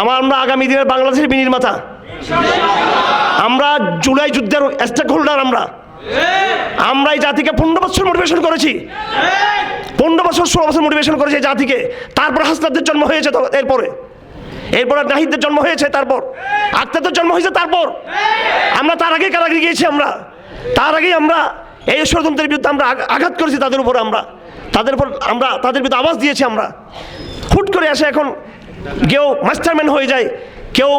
আমার আমরা আগামী দিনের বাংলাদেশের বিনির্মাতা। আমরা জুলাই যুদ্ধের স্টেক হোল্ডার আমরা। আমরা এই জাতিকে পনেরো বছর মোটিভেশন করেছি। পনেরো বছর, ষোলো বছর মোটিভেশন করেছি এই জাতিকে। তারপর হাসনাদের জন্ম হয়েছে এরপরে। এরপরে নাহিদদের জন্ম হয়েছে তারপর। আক্তারদের জন্ম হয়েছে তারপর। আমরা তার আগে কারাগারে গিয়েছি আমরা। তার আগেই আমরা এই ষড়যন্ত্রের বিরুদ্ধে আমরা আঘা- আঘাত করেছি তাদের উপর আমরা। তাদের উপর আমরা তাদের বিরুদ্ধে আওয়াজ দিয়েছি আমরা। হুট করে আসে এখন কেউ মাস্টারম্যান হয়ে যায়, কেউ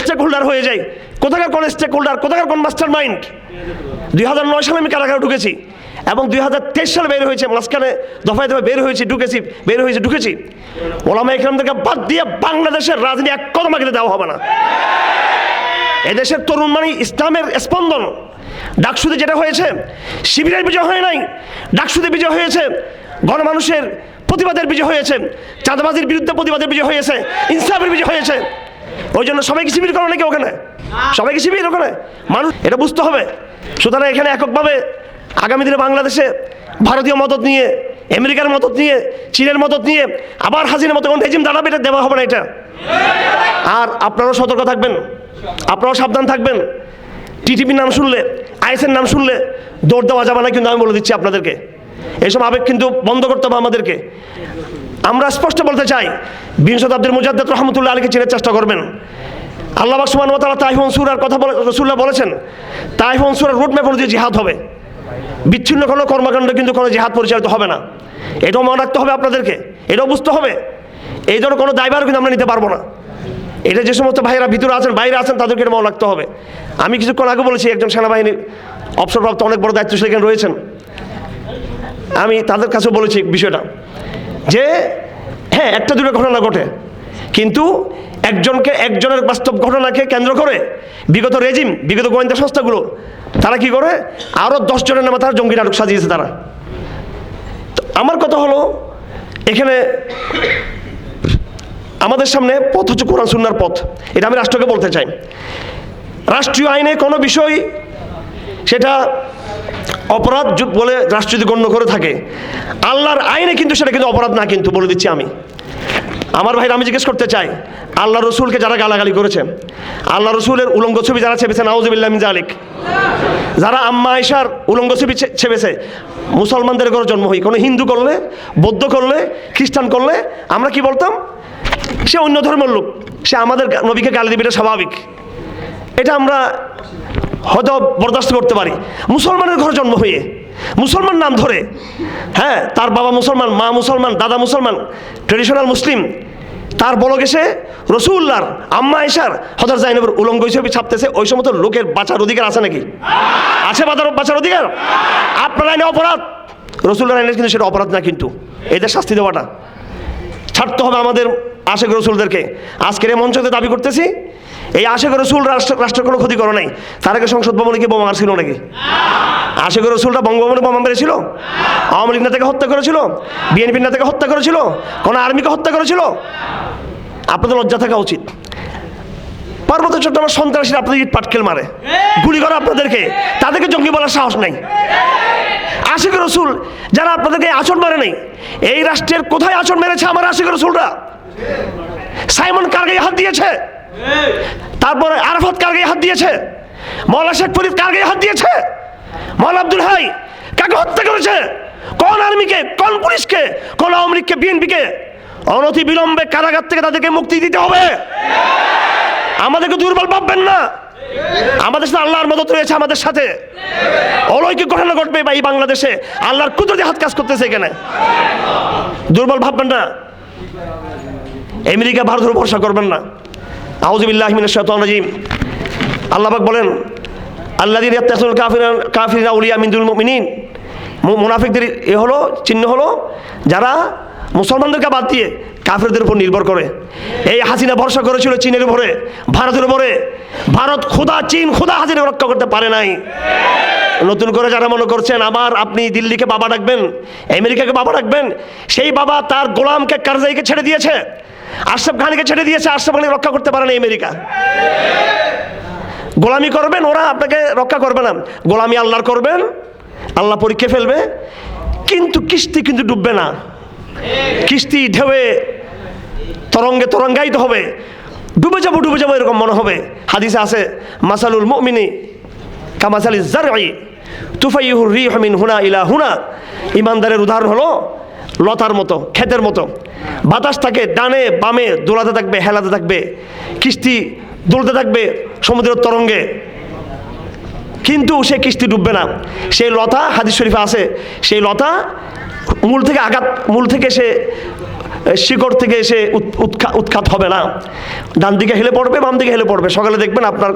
স্টেক হোল্ডার হয়ে যায়। কোথাকার কোন স্টেক হোল্ডার কোথাকার কোন মাস্টার মাইন্ড দুই হাজার নয় সালে আমি কারাগারে ঢুকেছি এবং দুই হাজার তেইশ সালে বের হয়েছে, মাঝখানে দফায় দফায় বের হয়েছি, ঢুকেছি, বের হয়েছে, ঢুকেছি। ওলামা এখানদেরকে বাদ দিয়ে বাংলাদেশের রাজনীতি এক কদম আগে দেওয়া হবে না। এদেশের তরুণ মানে ইসলামের স্পন্দন। ডাকসুদে যেটা হয়েছে, শিবিরের বিজয় হয় নাই, ডাকসুদে বিজয় হয়েছে, গণমানুষের প্রতিবাদের বিজয় হয়েছে। চাঁদাবাজির বিরুদ্ধে প্রতিবাদের বিজয় হয়েছে। ইনসাফের বিজয় হয়েছে। ওই জন্য সবাইকে শিবির করো নাকি ওখানে? সবাইকে শিবির ওখানে? মানুষ এটা বুঝতে হবে। সুতরাং এখানে এককভাবে আগামী দিনে বাংলাদেশে ভারতীয় মদত নিয়ে, আমেরিকার মদত নিয়ে, চীনের মদত নিয়ে, আবার হাসিনের মতো রেজিম দাঁড়াবে এটা দেওয়া হবে না এটা। আর আপনারাও সতর্ক থাকবেন। আপনারাও সাবধান থাকবেন। টিটিপির নাম শুনলে, আইএসের নাম শুনলে দৌড় দেওয়া যাবে না কিন্তু আমি বলে দিচ্ছি আপনাদেরকে। এইসব আবেগ কিন্তু বন্ধ করতে হবে আমাদেরকে। আমরা স্পষ্ট বলতে চাই বিংশ শতাব্দীর মুজাদ্দ রহমতুল্লাহ আলীকে চিনের চেষ্টা করবেন। আল্লাহ সুমান তালা তাইফ মনসুরার কথা বলে রসুল্লাহ বলেছেন তাইফ মনসুরের রুটম্যাপ অনুযায়ী জিহাদ হবে। বিচ্ছিন্ন কোনো কর্মকাণ্ড কিন্তু কোনো জিহাদ পরিচালিত হবে না। এটাও মনে রাখতে হবে আপনাদেরকে, এটাও বুঝতে হবে। এই ধরনের কোনো দায়ভার কিন্তু আমরা নিতে পারব না। এটা যে সমস্ত ভাইয়েরা ভিতরে আছেন, বাইরে আছেন, তাদেরকে এটা মনে রাখতে হবে। আমি কিছুক্ষণ আগে বলেছি, একজন সেনাবাহিনীর অবসরপ্রাপ্ত অনেক বড় দায়িত্বশীল এখানে রয়েছেন। আমি তাদের কাছেও বলেছি বিষয়টা। যে হ্যাঁ একটা দুটো ঘটনা ঘটে। কিন্তু একজনকে, একজনের বাস্তব ঘটনাকে কেন্দ্র করে বিগত রেজিম, বিগত গোয়েন্দা সংস্থাগুলো, তারা কি করে? আরও দশজনের নামে তারা জঙ্গি নাটক সাজিয়েছে তারা। আমার কথা হলো, এখানে আমাদের সামনে পথ হচ্ছে কোরআন সুন্নার পথ। এটা আমি রাষ্ট্রকে বলতে চাই। রাষ্ট্রীয় আইনে কোনো বিষয়, সেটা অপরাধ বলে রাষ্ট্র যদি গণ্য করে থাকে। আল্লাহর আইনে কিন্তু সেটা কিন্তু অপরাধ না কিন্তু বলে দিচ্ছি আমি। আমার ভাইরা, আমি জিজ্ঞেস করতে চাই, আল্লাহ রসুলকে যারা গালাগালি করেছে, আল্লাহ রসুলের উলঙ্গ ছবি যারা ছেপেছে নাউজুবিল্লাহ জালিক যারা আম্মা আয়সার উলঙ্গ ছবি ছেপেছে, মুসলমানদের ঘরে জন্ম হই, কোনো হিন্দু করলে, বৌদ্ধ করলে, খ্রিস্টান করলে, আমরা কি বলতাম? সে অন্য ধর্মের লোক, সে আমাদের নবীকে গালি দিবে, এটা স্বাভাবিক। এটা আমরা হয়তো বরদাস্ত করতে পারি। মুসলমানের ঘর জন্ম হয়ে মুসলমান নাম ধরে হ্যাঁ তার বাবা মুসলমান, মা মুসলমান, দাদা মুসলমান ট্রেডিশনাল মুসলিম। তার বড় গেছে রসুল্লার আম্মা এসার হজর জাইনবের উলঙ্গ হিসেবে ছাপতেছে। ওই সমস্ত লোকের বাঁচার অধিকার আছে নাকি? আছে বাজার বাঁচার অধিকার? আপনার আইনে অপরাধ। রসুল্লার আইনে কিন্তু সেটা অপরাধ না কিন্তু। এদের শাস্তি দেওয়াটা। ছাড়তে হবে আমাদের আশেক রসুলদেরকে। আজকের এই মঞ্চতে দাবি করতেছি এই আশেখ রসুল রাষ্ট্র রাষ্ট্রের কোনো ক্ষতি করো নাই। তার আগে সংসদ ভবনে কি বোমা মারছিল নাকি? আশেখ রসুলটা বঙ্গভবনে বোমা মেরেছিল? আওয়ামী লীগ নেতাকে হত্যা করেছিল? বিএনপি নেতাকে হত্যা করেছিল? কোনো আর্মিকে হত্যা করেছিল? আপনাদের লজ্জা থাকা উচিত। পার্বত্য চট্টগ্রামের সন্ত্রাসীরা আপনাদের ইট পাটকেল মারে। গুলি করে আপনাদেরকে। তাদেরকে জঙ্গি বলার সাহস নাই। আশিক রসুল, যারা আপনাদেরকে আচরণ মারে নাই, এই রাষ্ট্রের কোথায় আচরণ মেরেছে আমার আশিক রসুলরা? সাইমন কার্গে হাত দিয়েছে। তারপরে আরাফাত কার্গে হাত দিয়েছে? মৌলা শেখ ফরিদ কার্গে হাত দিয়েছে? মৌলা আব্দুল হাই কাকে হত্যা করেছে? কোন আর্মিকে, কোন পুলিশকে, কোন আওয়ামী বিএনপিকে? অনতি বিলম্বে কারাগার থেকে তাদেরকে মুক্তি দিতে হবে। আমাদেরকে দুর্বল ভাববেন না। আমাদের সাথে আল্লাহর মদত রয়েছে আমাদের সাথে। অলৌকিক ঘটনা ঘটবে বা এই বাংলাদেশে। আল্লাহর কুদরতি হাত কাজ করতেছে এখানে। দুর্বল ভাববেন না। আমেরিকা, ভারতের ভরসা করবেন না। আল্লাহবাক বলেন মুমিনিন। মুনাফিকদের এ হলো, চিহ্ন হলো, যারা মুসলমানদেরকে বাদ দিয়ে কাফিরদের উপর নির্ভর করে। এই হাসিনা ভরসা করেছিল চীনের উপরে, ভারতের উপরে। ভারত খোদা চীন খোদা হাসিনা রক্ষা করতে পারে নাই। নতুন করে যারা মনে করছেন আবার আপনি দিল্লিকে বাবা ডাকবেন, আমেরিকাকে বাবা ডাকবেন, সেই বাবা তার গোলামকে কারজাইকে ছেড়ে দিয়েছে। আশরাফ খানকে ছেড়ে দিয়েছে, আশরাফ খানকে রক্ষা করতে পারে না আমেরিকা। গোলামি করবেন, ওরা আপনাকে রক্ষা করবে না। গোলামি আল্লাহর করবেন, আল্লাহ পরীক্ষা ফেলবে, কিন্তু কিস্তি কিন্তু ডুববে না। কিস্তি ঢেউয়ে তরঙ্গে তরঙ্গায়িত হবে। ডুবে যাব ডুবে যাব এরকম মনে হবে। হাদিসে আছে, মাসালুল মুমিনি কামাসালি জারই তুফাইহুর রিহ মিন হুনা ইলা হুনা। ইমানদারের উদাহরণ হলো লতার মতো, ক্ষেতের মতো। বাতাস থাকে ডানে, বামে, দোলাতে থাকবে, হেলাতে থাকবে। কিস্তি দুলতে থাকবে সমুদ্রের তরঙ্গে। কিন্তু সে কিস্তি ডুববে না। সেই লতা, হাদিস শরীফে আছে, সেই লতা মূল থেকে আঘাত, মূল থেকে সে, শিকড় থেকে সে উৎ- উৎখা- উৎখাত হবে না। ডান দিকে হেলে পড়বে, বাম দিকে হেলে পড়বে। সকালে দেখবেন আপনার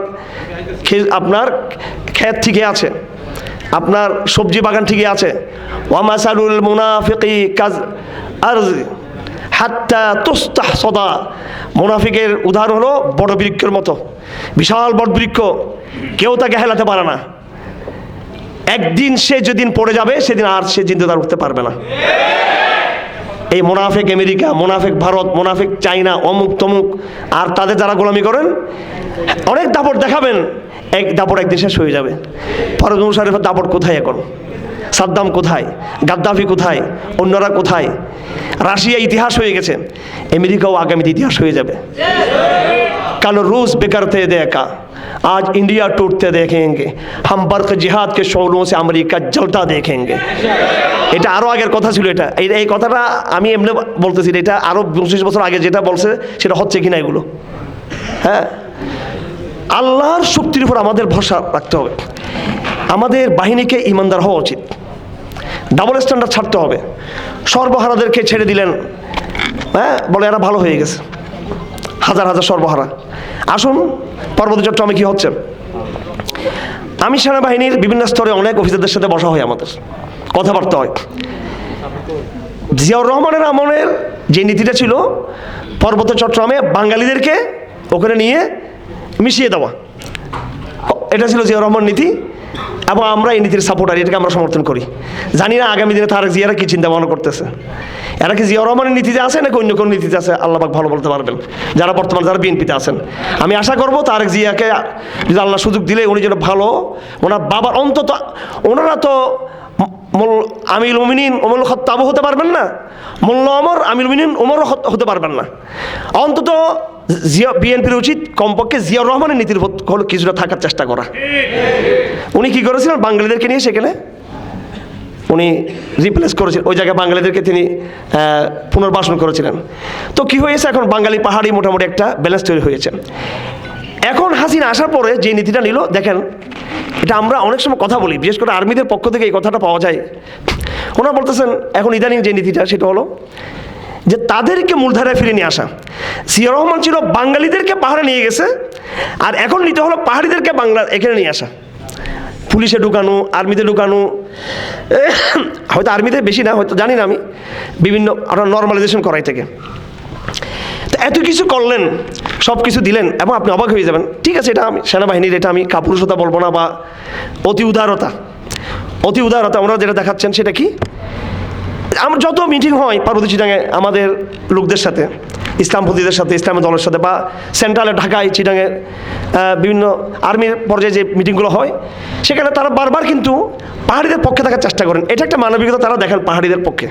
আপনার ক্ষেত ঠিকই আছে। আপনার সবজি বাগান ঠিকই আছে। ওয়ামাসারুল মুনাফিকি কাজ আর হাত্তা তোস্তাহ সদা মুনাফিকের উদাহরণ হলো বড় বৃক্ষের মতো। বিশাল বট বৃক্ষ, কেউ তাকে হেলাতে পারে না। একদিন সে যেদিন পড়ে যাবে, সেদিন আর সে জিন্দে উঠতে পারবে না। এই মোনাফেক আমেরিকা, মোনাফেক ভারত, মোনাফেক চাইনা, অমুক তমুক, আর তাদের যারা গোলামি করেন, অনেক দাপট দেখাবেন, এক দাপট একদিন শেষ হয়ে যাবে। ফরজ মুশারিফের দাপট কোথায় এখন? সাদ্দাম কোথায়? গাদ্দাফি কোথায়? অন্যরা কোথায়? রাশিয়া ইতিহাস হয়ে গেছে, আমেরিকাও আগামীতে ইতিহাস হয়ে যাবে। কালো রুশ বেকারতে দেয়া आज इंडिया टूटते देखेंगे हम बर्क जिहाद के शोलों से अमेरिका जलता देखेंगे এটা আরও আগের কথা ছিল এটা এই এই কথাটা আমি এমনি বলতেছি না, এটা আরও পঁচিশ বছর আগে যেটা বলছে সেটা হচ্ছে কিনা এগুলো হ্যাঁ আল্লাহর শক্তির উপর আমাদের ভরসা রাখতে হবে আমাদের বাহিনীকে ইমানদার হওয়া উচিত ডাবল স্ট্যান্ডার্ড ছাড়তে হবে সর্বহারাদেরকে ছেড়ে দিলেন হ্যাঁ বলে এরা ভালো হয়ে গেছে হাজার হাজার সর্বহারা আসুন পর্বত চট্টগ্রামে কী হচ্ছে? আমি সেনাবাহিনীর বিভিন্ন স্তরে অনেক অফিসারদের সাথে বসা হয় আমাদের, কথাবার্তা হয়। জিয়াউর রহমানের আমলের যে নীতিটা ছিল পর্বত চট্টগ্রামে বাঙালিদেরকে ওখানে নিয়ে মিশিয়ে দেওয়া। এটা ছিল জিয়াউর রহমান নীতি। এবং আমরা এই নীতির সাপোর্টার এটাকে আমরা সমর্থন করি। জানি না আগামী দিনে তারেক জিয়ারা কি চিন্তা ভাবনা করতেছে। এরা কি জিয়া রহমানের নীতিতে আছে নাকি অন্য কোনো নীতিতে আছে? আল্লাহবাক ভালো বলতে পারবেন। যারা বর্তমানে, যারা বিএনপিতে আছেন। আমি আশা করব তারেক জিয়াকে যদি আল্লাহ সুযোগ দিলে উনি যেন ভালো, ওনার বাবার অন্তত, ওনারা তো মোল- আমিল উমিনিন ওমল খত্তাবও হতে পারবেন না। মোল্লা অমর আমিল উমিনিন ওমরও হতে পারবেন না। অন্তত জিয়া বিএনপির উচিত কমপক্ষে জিয়াউর রহমানের নীতির উপর হলো কিছুটা থাকার চেষ্টা করা। উনি কি করেছিলেন? বাঙালিদেরকে নিয়ে সেখানে? উনি রিপ্লেস করেছিলেন। ওই জায়গায় বাঙালিদেরকে তিনি পুনর্বাসন করেছিলেন। তো কি হয়েছে? এখন বাঙালি পাহাড়ি মোটামুটি একটা ব্যালেন্স তৈরি হয়েছে। এখন হাসিনা আসার পরে যে নীতিটা নিল, দেখেন, এটা আমরা অনেক সময় কথা বলি, বিশেষ করে আর্মিদের পক্ষ থেকে এই কথাটা পাওয়া যায়। ওনারা বলতেছেন, এখন ইদানিং যে নীতিটা, সেটা হলো যে তাদেরকে মূলধারায় ফিরে নিয়ে আসা। জিয়া রহমান ছিল বাঙালিদেরকে পাহাড়ে নিয়ে গেছে, আর এখন নিতে হলো পাহাড়িদেরকে বাংলা এখানে নিয়ে আসা। পুলিশে ঢুকানো, আর্মিতে ঢুকানো হয়তো আর্মিতে বেশি না, হয়তো জানি না আমি, বিভিন্ন আপনার নর্মালাইজেশন করাই থেকে। তো এত কিছু করলেন, সব কিছু দিলেন, এবং আপনি অবাক হয়ে যাবেন, ঠিক আছে, এটা আমি, সেনাবাহিনীর, এটা আমি কাপুরুষতা বলব না বা অতি উদারতা। অতি উদারতা, ওনারা যেটা দেখাচ্ছেন সেটা কি? আমার যত মিটিং হয় পার্বতী চিটাঙে আমাদের লোকদের সাথে, ইসলামপন্থীদের সাথে ইসলামের দলের সাথে বা সেন্ট্রালে, ঢাকায়, চিটাঙে বিভিন্ন আর্মির পর্যায়ে যে মিটিংগুলো হয়, সেখানে তারা বারবার কিন্তু পাহাড়িদের পক্ষে থাকার চেষ্টা করেন। এটা একটা মানবিকতা তারা দেখেন পাহাড়িদের পক্ষে।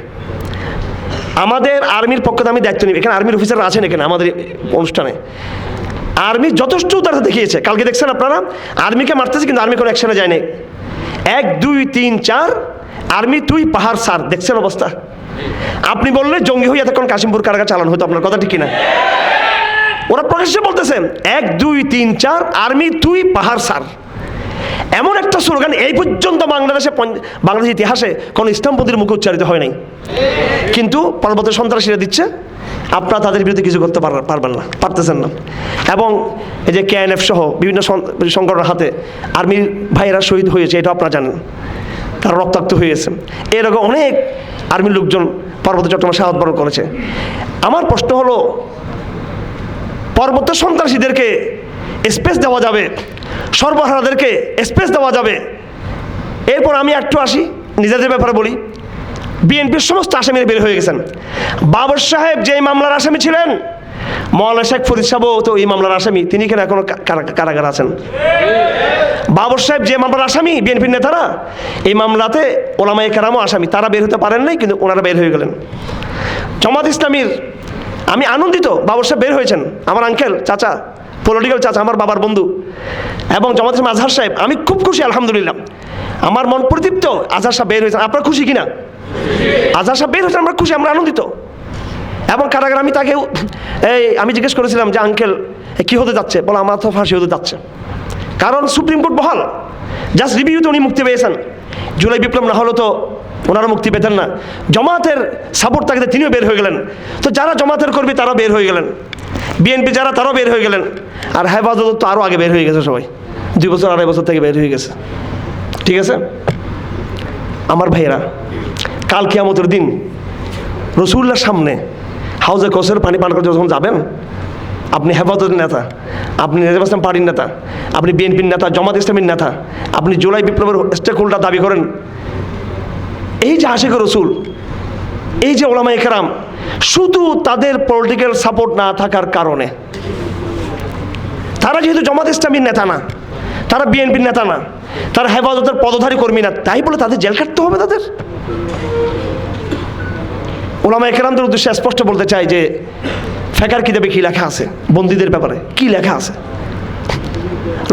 আমাদের আর্মির পক্ষে আমি দায়িত্ব নিই। এখানে আর্মির অফিসাররা আছেন এখানে আমাদের অনুষ্ঠানে। আর্মি যথেষ্ট তারা দেখিয়েছে। কালকে দেখছেন আপনারা? আর্মিকে মারতেছে কিন্তু আর্মি কোনো অ্যাকশনে যায়নি। এক, দুই, তিন, চার আর্মি তুই পাহাড় সার, দেখছেন অবস্থা? আপনি বললে জঙ্গি হয়ে এতক্ষণ কাশিমপুর কারাগার চালানো হতো, আপনার কথা ঠিক কিনা? ওরা প্রকাশ্যে বলতেছেন এক, দুই, তিন, চার, আর্মি তুই পাহাড় সার। এমন একটা স্লোগান এই পর্যন্ত বাংলাদেশে বাংলাদেশ ইতিহাসে কোনো ইসলামপন্থীর মুখে উচ্চারিত হয় নাই। কিন্তু পর্বতের সন্ত্রাসীরা দিচ্ছে, আপনারা তাদের বিরুদ্ধে কিছু করতে পার- পারবেন না, পারতেছেন না। এবং এই যে কেএনএফ সহ বিভিন্ন সংগঠনের হাতে আর্মির ভাইয়েরা শহীদ হয়েছে এটা আপনারা জানেন। তারা রক্তাক্ত হয়েছে এরকম অনেক আর্মির লোকজন পর্বত চট্টগ্রামে শাহাদ বরণ করেছে। আমার প্রশ্ন হলো পর্বত সন্ত্রাসীদেরকে স্পেস দেওয়া যাবে? সর্বহারাদেরকে স্পেস দেওয়া যাবে? এরপর আমি একটু আসি, নিজেদের ব্যাপারে বলি। বিএনপির সমস্ত আসামিরা বের হয়ে গেছেন। বাবর সাহেব যে মামলার আসামি ছিলেন মৌলানা শেখ ফরিদ সাহেবও তো এই মামলার আসামি। তিনি কেন এখনও কারাগার আছেন? বাবর সাহেব যে মামলার আসামি, বিএনপির নেতারা, এই মামলাতে ওলামাই কেরামও আসামি। তারা বের হতে পারেন নাই, কিন্তু ওনারা বের হয়ে গেলেন। জামাত ইসলামীর, আমি আনন্দিত বাবর সাহেব বের হয়েছেন। আমার আঙ্কেল চাচা পলিটিক্যাল চাচা, আমার বাবার বন্ধু এবং জামাত ইসলাম আজহার সাহেব। আমি খুব খুশি, আলহামদুলিল্লাহ। আমার মন প্রদীপ্ত আজহার সাহেব বের হয়েছেন। আপনার খুশি কিনা? আজহার সাহেব বের হয়েছেন, আমরা খুশি, আমরা আনন্দিত। এবং কারাগার আমি তাকে এই, আমি জিজ্ঞেস করেছিলাম যে, আঙ্কেল কি হতে যাচ্ছে? বলে, আমার তো ফাঁসি হতে যাচ্ছে। কারণ সুপ্রিম কোর্ট বহাল। জাস্ট রিভিউতে উনি মুক্তি পেয়েছেন। জুলাই বিপ্লব না হলে তো ওনারা মুক্তি পেতেন না। জমাতের সাপোর্ট থাকতে তিনিও বের হয়ে গেলেন। তো যারা জমাতের কর্মী তারা বের হয়ে গেলেন। বিএনপি যারা, তারাও বের হয়ে গেলেন। আর হেফাজত তো আরও আগে বের হয়ে গেছে সবাই। দুই বছর, আড়াই বছর থেকে বের হয়ে গেছে। ঠিক আছে? আমার ভাইয়েরা, কাল কিয়ামতের দিন রসুল্লার সামনে হাউজে কোসের পানি পান করতে যখন যাবেন, আপনি হেফাজতের নেতা, আপনি ইসলাম পার্টির নেতা, আপনি বিএনপির নেতা, জামাত ইসলামের নেতা, আপনি জুলাই বিপ্লবের স্টেক হোল্ডার দাবি করেন। এই যে আশেখ রসুল, এই যে ওলামা একরাম, শুধু তাদের পলিটিক্যাল সাপোর্ট না থাকার কারণে, তারা যেহেতু জামাত ইসলামীর নেতা না, তারা বিএনপির নেতা না, তারা হেফাজতের পদধারী কর্মী না, তাই বলে তাদের জেল কাটতে হবে তাদের? ওলামা একরামদের উদ্দেশ্যে স্পষ্ট বলতে চাই যে ফেকার কিতাবে কি লেখা আছে? বন্দীদের ব্যাপারে কি লেখা আছে?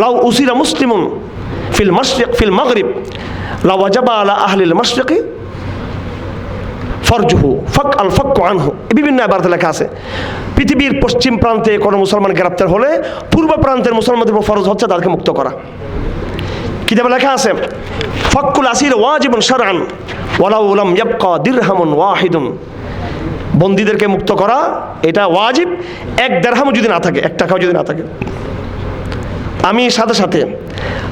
লাউ উসিরা মুসলিমুন ফিল মাশরিক, ফিল মাগরিব, লাউ ওয়াজাবা আলা আহলিল মাশরিকি ফরজুহু, ফক আল ফক আনহু। বিভিন্ন এবারতে লেখা আছে। পৃথিবীর পশ্চিম প্রান্তে কোনো মুসলমান গ্রেপ্তার হলে পূর্ব প্রান্তের মুসলমানদের উপর ফরজ হচ্ছে তাদেরকে মুক্ত করা। কিতাবে লেখা আছে, ফক্কুল আসির ওয়াজিবুন শারআন, ওয়ালাউ লাম ইয়াবকা দিরহামুন ওয়াহিদুন। বন্দীদেরকে মুক্ত করা, এটা ওয়াজিব। এক দেড়হামও যদি না থাকে, এক টাকাও যদি না থাকে। আমি সাথে সাথে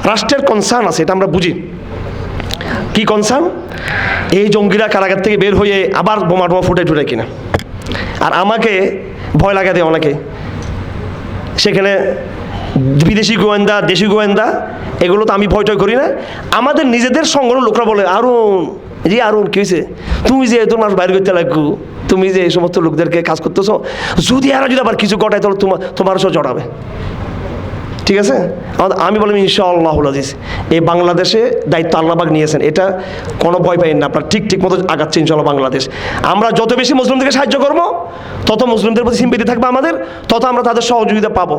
রাষ্ট্রের কনসার্ন আছে, এটা আমরা বুঝি। কি কনসার্ন এই জঙ্গিরা কারাগার থেকে বের হয়ে আবার বোমা টোমা ফুটে টুটে কিনা। আর আমাকে ভয় লাগা দেয় অনেকে। সেখানে বিদেশি গোয়েন্দা, দেশি গোয়েন্দা, এগুলো তো আমি ভয় টয় করি না। আমাদের নিজেদের সংগঠন লোকরা বলে আরুন জি আরুন কী হয়েছে তুমি যে তোমার বাইরে করতে লাগু তুমি যে এই সমস্ত লোকদেরকে কাজ করতেছো, যদি আর যদি আবার কিছু ঘটায়, তাহলে তোমার তোমার সব জড়াবে। ঠিক আছে? আমি বললাম ইনশাআল্লাহ আজিজ, এই বাংলাদেশে দায়িত্ব আল্লাহবাগ নিয়েছেন। এটা কোনো ভয় পাইন না, আপনার ঠিক ঠিক মতো আগাচ্ছে ইনশাল্লাহ বাংলাদেশ। আমরা যত বেশি মুসলিমদেরকে সাহায্য করব, তত মুসলিমদের প্রতি সিম্পিতি থাকবে আমাদের, তত আমরা তাদের সহযোগিতা পাবো।